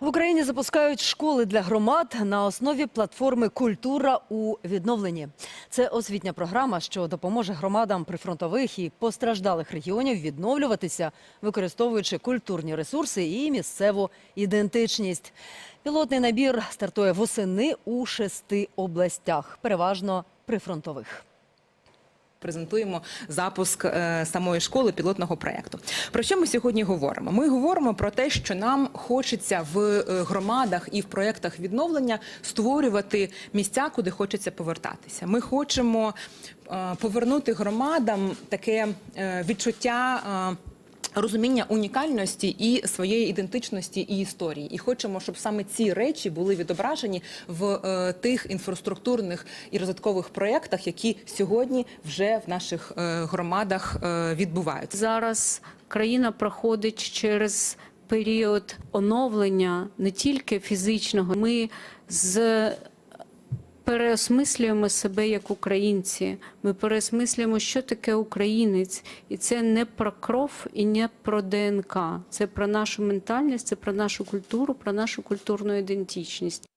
В Україні запускають школи для громад на основі платформи Культура у відновленні. Це освітня програма, що допоможе громадам прифронтових і постраждалих регіонів відновлюватися, використовуючи культурні ресурси і місцеву ідентичність. Пілотний набір стартує восени у шести областях, переважно прифронтових. Презентуємо запуск е, самої школи пілотного проекту. Про що ми сьогодні говоримо? Ми говоримо про те, що нам хочеться в е, громадах і в проектах відновлення створювати місця, куди хочеться повертатися. Ми хочемо е, повернути громадам таке відчуття. Розуміння унікальності і своєї ідентичності і історії, і хочемо, щоб саме ці речі були відображені в е, тих інфраструктурних і розвиткових проєктах, які сьогодні вже в наших е, громадах е, відбуваються. Зараз країна проходить через період оновлення не тільки фізичного. Ми з переосмислюємо себе як українці. Ми переосмислюємо, що таке українець, і це не про кров і не про ДНК. Це про нашу ментальність, це про нашу культуру, про нашу культурну ідентичність.